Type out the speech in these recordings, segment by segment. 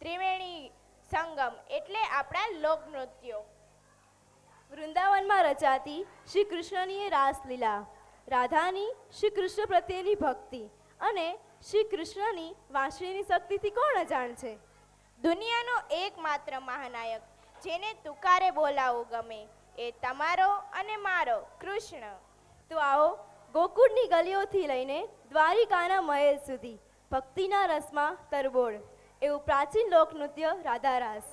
ત્રિવેણી સંગમ એટલે આપણા લોકનૃત્યો વૃંદાવનમાં રચાતી શ્રી કૃષ્ણની રાસલીલા રાધાની શ્રી કૃષ્ણ પ્રત્યેની ભક્તિ અને શ્રી કૃષ્ણની વાંસળીની શક્તિથી કોણ અજાણ છે? દુનિયાનો એકમાત્ર મહાનાયક જેને તુકારે બોલાવવું ગમે એ તમારો અને મારો કૃષ્ણ. તો આવો ગોકુળની ગલીઓથી લઈને દ્વારિકાના મહેલ સુધી ભક્તિના રસમાં તરબોળ. એવું પ્રાચીન લોક લોકનૃત્ય રાધારાસ.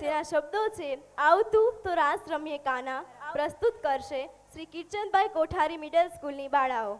જેના શબ્દો છે, આવતું તો રાસ રમીએ કાના, પ્રસ્તુત કરશે શ્રી કિર્ચનભાઈ કોઠારી મિડલ સ્કૂલની બાળાઓ.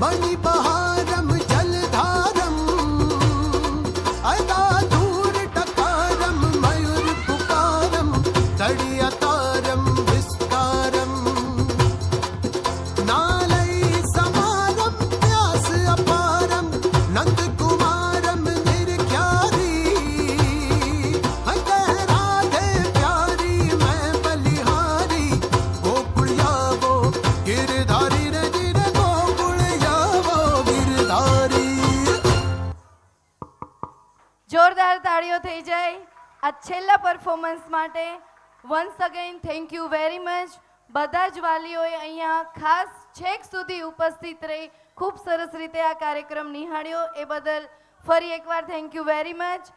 बड़ी बहार જોરદાર તાળીઓ થઈ જાય. આ છેલ્લા પરફોર્મન્સ માટે once again thank you very much બધા જ વાલીઓએ અહીંયા ખાસ છેક સુધી ઉપસ્થિત રહી, ખૂબ સરસ રીતે આ કાર્યક્રમ નિહાળ્યો. એ બદલ ફરી એકવાર થેન્ક યુ વેરી મચ